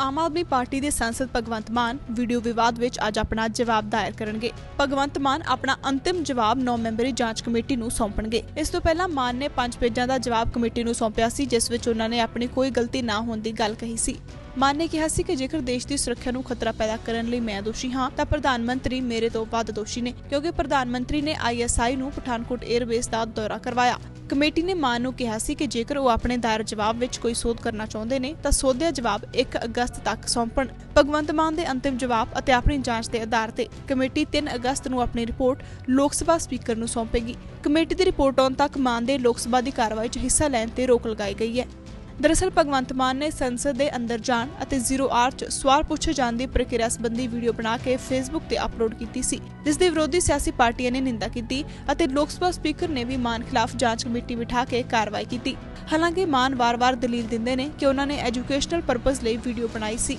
Aam Aadmi party ਦੇ ਸੰਸਦ Bhagwant Mann video ਵਿਵਾਦ ਵਿੱਚ ਅੱਜ ਆਪਣਾ ਜਵਾਬ ਦਾਇਰ ਕਰਨਗੇ। ਭਗਵੰਤ ਮਾਨ ਆਪਣਾ ਅੰਤਿਮ ਜਵਾਬ 9 ਮੈਂਬਰੀ ਜਾਂਚ ਕਮੇਟੀ ਨੂੰ ਸੌਂਪਣਗੇ। ਇਸ ਤੋਂ ਪਹਿਲਾਂ ਮਾਨ ਨੇ 5 ਪੇਜਾਂ ਦਾ ਜਵਾਬ ਕਮੇਟੀ ਨੂੰ ਸੌਂਪਿਆ ਸੀ, ਜਿਸ ਵਿੱਚ ਉਹਨਾਂ ਨੇ ਆਪਣੀ ਕੋਈ ਗਲਤੀ ਨਾ ਹੋਣ ਦੀ ਗੱਲ ਕਹੀ ਸੀ। ਮਾਨ ਨੇ ਕਿਹਾ ਸੀ ਕਿ ਜੇਕਰ ਦੇਸ਼ ਦੀ ਸੁਰੱਖਿਆ ਨੂੰ ਖਤਰਾ ਪੈਦਾ ਕਰਨ ਲਈ ਮੈਂ ਦੋਸ਼ੀ ਹਾਂ, ਤਾਂ ਪ੍ਰਧਾਨ ਮੰਤਰੀ ਮੇਰੇ ਤੋਂ ਵੱਧ ਦੋਸ਼ੀ ਨੇ, ਕਿਉਂਕਿ ਪ੍ਰਧਾਨ ਮੰਤਰੀ ਨੇ ਆਈਐਸਆਈ ਨੂੰ ਪਠਾਨਕੋਟ 에ਅਰਬੇਸ ਦਾ ਦੌਰਾ ਕਰਵਾਇਆ। ਕਮੇਟੀ ਨੇ ਮਾਨ ਨੂੰ ਕਿਹਾ ਸੀ ਕਿ ਜੇਕਰ ਉਹ ਆਪਣੇ ਦਾਇਰ ਜਵਾਬ ਵਿੱਚ ਕੋਈ ਸੋਧ ਕਰਨਾ ਚਾਹੁੰਦੇ ਨੇ, ਤਾਂ ਸੋਧਿਆ ਜਵਾਬ 1 ਅਗਸਤ ਤੱਕ ਸੌਂਪਣ। ਭਗਵੰਤ ਮਾਨ ਦੇ ਅੰਤਿਮ ਜਵਾਬ ਅਤੇ ਆਪਣੀ ਜਾਂਚ ਦੇ ਆਧਾਰ ਤੇ ਕਮੇਟੀ 3 ਅਗਸਤ ਨੂੰ ਆਪਣੀ ਰਿਪੋਰਟ ਲੋਕ ਸਭਾ ਸਪੀਕਰ ਨੂੰ ਸੌਂਪੇਗੀ। ਕਮੇਟੀ ਦੀ ਰਿਪੋਰਟ ਆਉਣ ਤੱਕ ਮਾਨ ਦੇ ਲੋਕ ਸਭਾ ਦੀ ਕਾਰਵਾਈ 'ਚ ਹਿੱਸਾ ਲੈਣ ਤੇ ਰੋਕ ਲਗਾਈ ਗਈ ਹੈ। ਦਰਅਸਲ, ਭਗਵੰਤ ਮਾਨ ਨੇ ਸੰਸਦ ਦੇ ਅੰਦਰ ਜਾਣ ਅਤੇ ਜ਼ੀਰੋ ਆਰ 'ਚ ਸਵਾਲ ਪੁੱਛੇ ਜਾਣ ਦੀ ਪ੍ਰਕਿਰਿਆ ਸੰਬੰਧੀ ਵੀਡੀਓ ਬਣਾ ਕੇ ਫੇਸਬੁੱਕ ਤੇ ਅਪਲੋਡ ਕੀਤੀ ਸੀ, ਜਿਸ ਦੇ ਵਿਰੋਧੀ ਸਿਆਸੀ ਪਾਰਟੀਆਂ ਨੇ ਨਿੰਦਾ ਕੀਤੀ ਅਤੇ ਲੋਕ ਸਭਾ ਸਪੀਕਰ ਨੇ ਵੀ ਮਾਨ ਖਿਲਾਫ ਜਾਂਚ ਕਮੇਟੀ ਬਿਠਾ ਕੇ ਕਾਰਵਾਈ ਕੀਤੀ। ਹਾਲਾਂਕਿ, ਮਾਨ ਵਾਰ-ਵਾਰ ਦਲੀਲ ਦਿੰਦੇ ਨੇ ਕਿ ਉਹਨਾਂ ਨੇ ਐਜੂਕੇਸ਼ਨਲ ਪਰਪਸ ਲਈ ਵੀਡੀਓ ਬਣਾਈ ਸੀ।